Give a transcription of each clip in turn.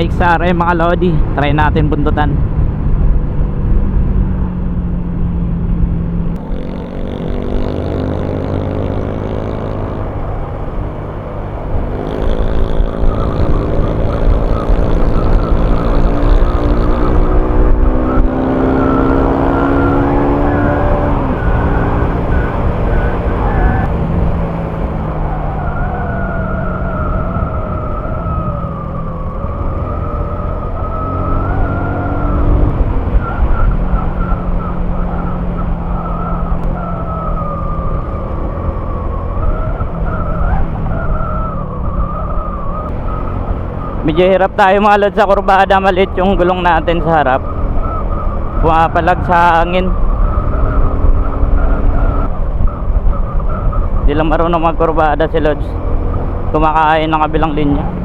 XRM mga Lodi try natin buntutan Medyo hirap tayo mga sa kurbada Maliit yung gulong natin sa harap. Pumapalag sa hangin. Hindi lang marunong magkurbada si Lods. Kumakain ng kabilang linya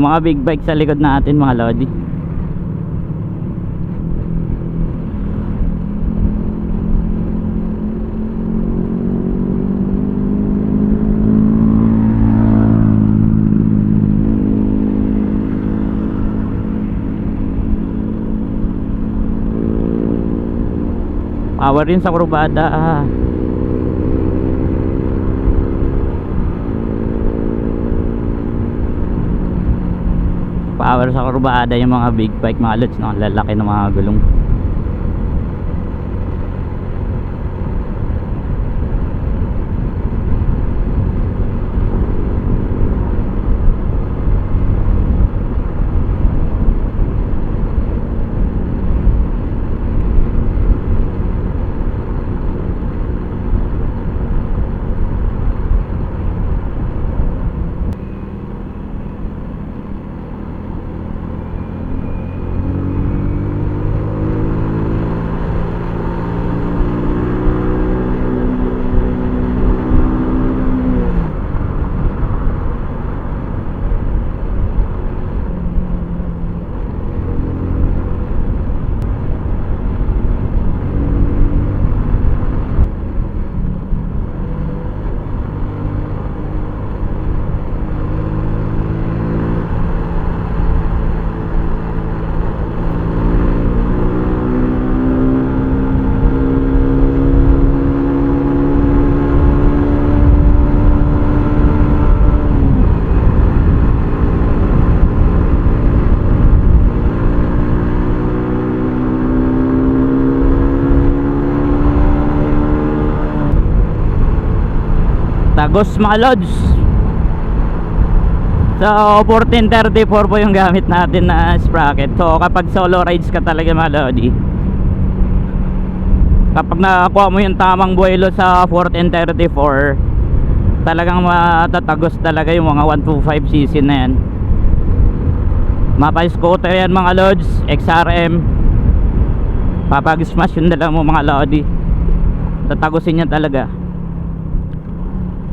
Mga big bike sa likod natin mga Lodi Power rin sa kurbada ah. Power sa kurbada yung mga big bike mga lods no? Lalaki ng mga gulong Tagos mga lods. So 1434 po yung gamit natin na sprocket. So kapag solo rides ka talaga mga lodi. Kapag nakakuha mo yung tamang buwelo sa 1434 Talagang matatagos talaga yung mga 125cc na yan. Mapa scooter yan mga lods. XRM Papag-smash yun dala mo mga lodi. Tatagosin yan talaga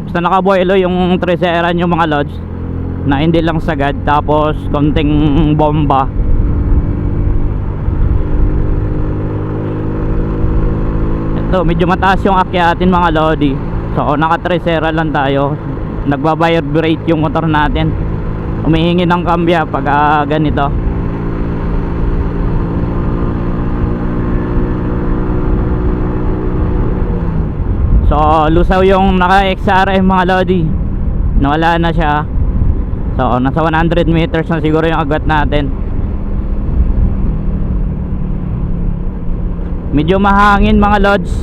Basta nakabuelo yung treseran yung mga lods na hindi lang sagad tapos konting bomba. Ito medyo mataas yung akyatin mga lodi. So naka tresera lang tayo. Nagbabibrate yung motor natin. Umihingi ng kambya pag ah, ganito So lusaw yung naka XRM mga Lodi. Nawala na siya. So nasa 100 meters na siguro yung agwat natin. Medyo mahangin mga Lods.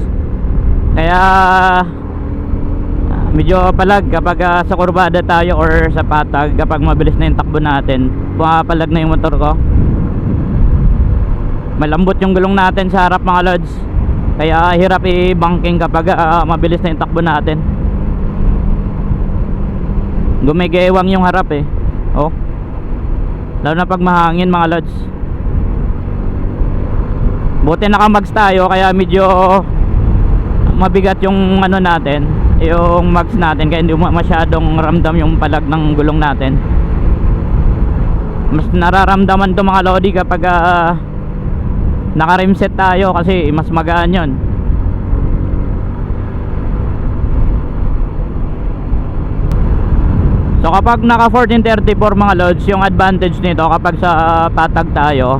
Kaya Medyo palag kapag ah, sa kurbada tayo or sa patag Kapag mabilis na yung takbo natin. Pumapalag na yung motor ko. Malambot yung gulong natin sa harap mga Lods kaya hirap i-banking kapag ah, mabilis na yung takbo natin. Gumigewang yung harap eh. Oh. Lalo na pag mahangin mga lods. Buti nakamags tayo kaya medyo mabigat yung ano natin yung mags natin kaya hindi ma- masyadong ramdam yung palag ng gulong natin. Mas nararamdaman to mga lodi kapag uh, naka-rimset tayo kasi mas magaan yun So kapag naka 1434 mga loads, yung advantage nito kapag sa patag tayo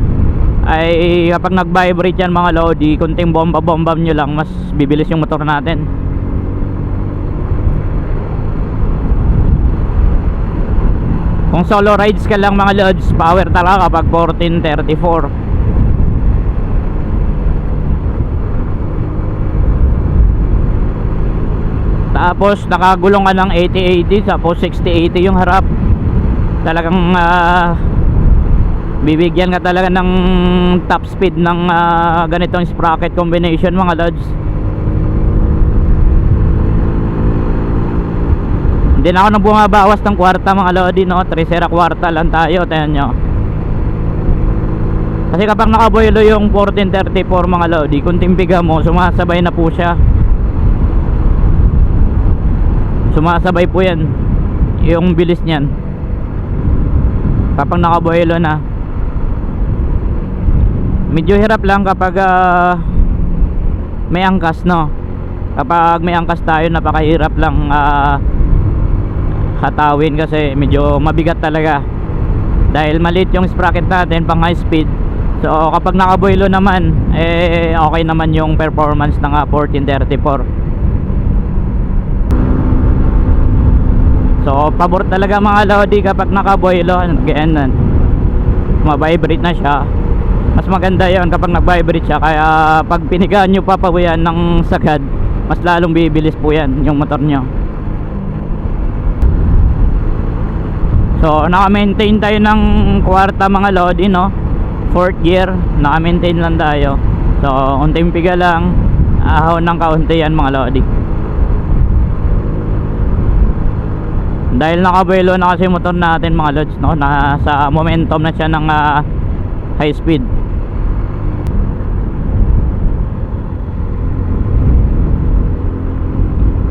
ay kapag nag-vibrate yan mga lodi, kunting bomba-bomba nyo lang, mas bibilis yung motor natin. Kung solo rides ka lang mga loads, power talaga kapag 1434. Tapos nakagulong ka ng 80-80 tapos 60-80 yung harap. Talagang ah, bibigyan ka talaga ng top speed ng ah, ganitong sprocket combination mga lods. Hindi na ako nang bumabawas ng kwarta mga lodi no. Tresera kwarta lang tayo. Tayan nyo. Kasi kapag nakaboylo yung 1434 mga lodi, kunting biga mo, sumasabay na po siya sumasabay po yan. Yung bilis niyan. Kapag nakabuelo na. Medyo hirap lang kapag ah, may angkas no? Kapag may angkas tayo napakahirap lang ah, hatawin kasi medyo mabigat talaga. Dahil maliit yung sprocket natin pang high speed. So kapag nakabuelo naman eh okay naman yung performance ng ah, 1434 So, pabor talaga mga lodi kapag nakaboilo, ganyan mabibrate na siya. Mas maganda 'yon kapag nag-vibrate siya kaya pag pinigaan nyo pa pa po yan ng sagad, mas lalong bibilis po yan yung motor nyo. So, naka-maintain tayo ng kwarta mga lodi, no? Fourth gear, naka-maintain lang tayo. So, unting piga lang, ahon ng kaunti yan mga lodi. Dahil nakabuelo na kasi motor natin mga lods no? Na sa momentum na siya ng ah, high speed.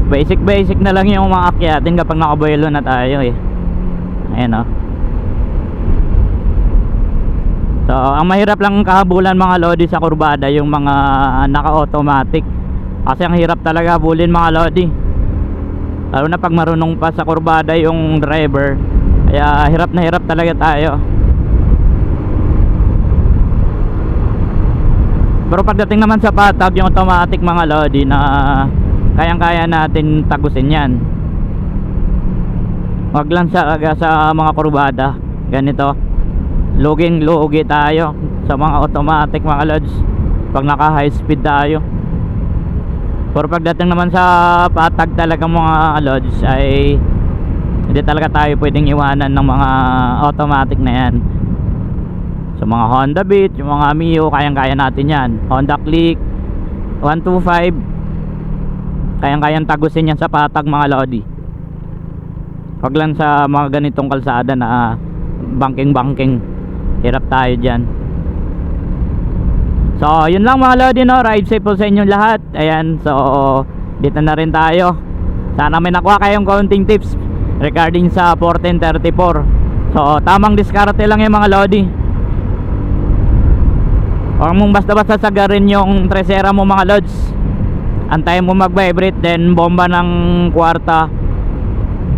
Basic basic na lang yung mga akyatin kapag nakabuelo na tayo eh. Ayan o so ang mahirap lang kahabulan mga lodi sa kurbada yung mga naka automatic kasi ang hirap talaga habulin mga lodi lalo na pag marunong pa sa kurbada yung driver. Kaya hirap na hirap talaga tayo. Pero pagdating naman sa patag yung automatic mga lodi na kayang kaya natin tagusin yan. Wag lang sa, sa mga kurbada. Ganito. Luging lugi tayo sa mga automatic mga lods. Pag naka high speed tayo pero pagdating naman sa patag talaga mga lods ay hindi talaga tayo pwedeng iwanan ng mga automatic na yan. Sa mga Honda Beat, yung mga Mio, kayang-kaya natin yan. Honda Click 125 kayang-kayang tagusin yan sa patag mga lodi. Wag lang sa mga ganitong kalsada na banking-banking. Hirap tayo dyan So, yun lang mga lodi no. Ride safe po sa inyong lahat. Ayan, so dito na rin tayo. Sana may nakuha kayong kaunting tips regarding sa 1434. So, tamang diskarte lang yung mga lodi. Huwag mong basta-basta sagarin yung tresera mo mga lods. Antayin mo mag-vibrate then bomba ng kwarta.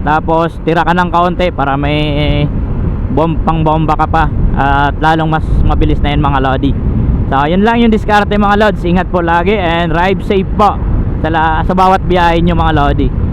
Tapos tira ka ng kaunti para may bom pang bomba ka pa at lalong mas mabilis na yun mga lodi. So, yun lang yung diskarte mga lods. Ingat po lagi and ride safe po sa, sa bawat biyahe nyo mga lodi.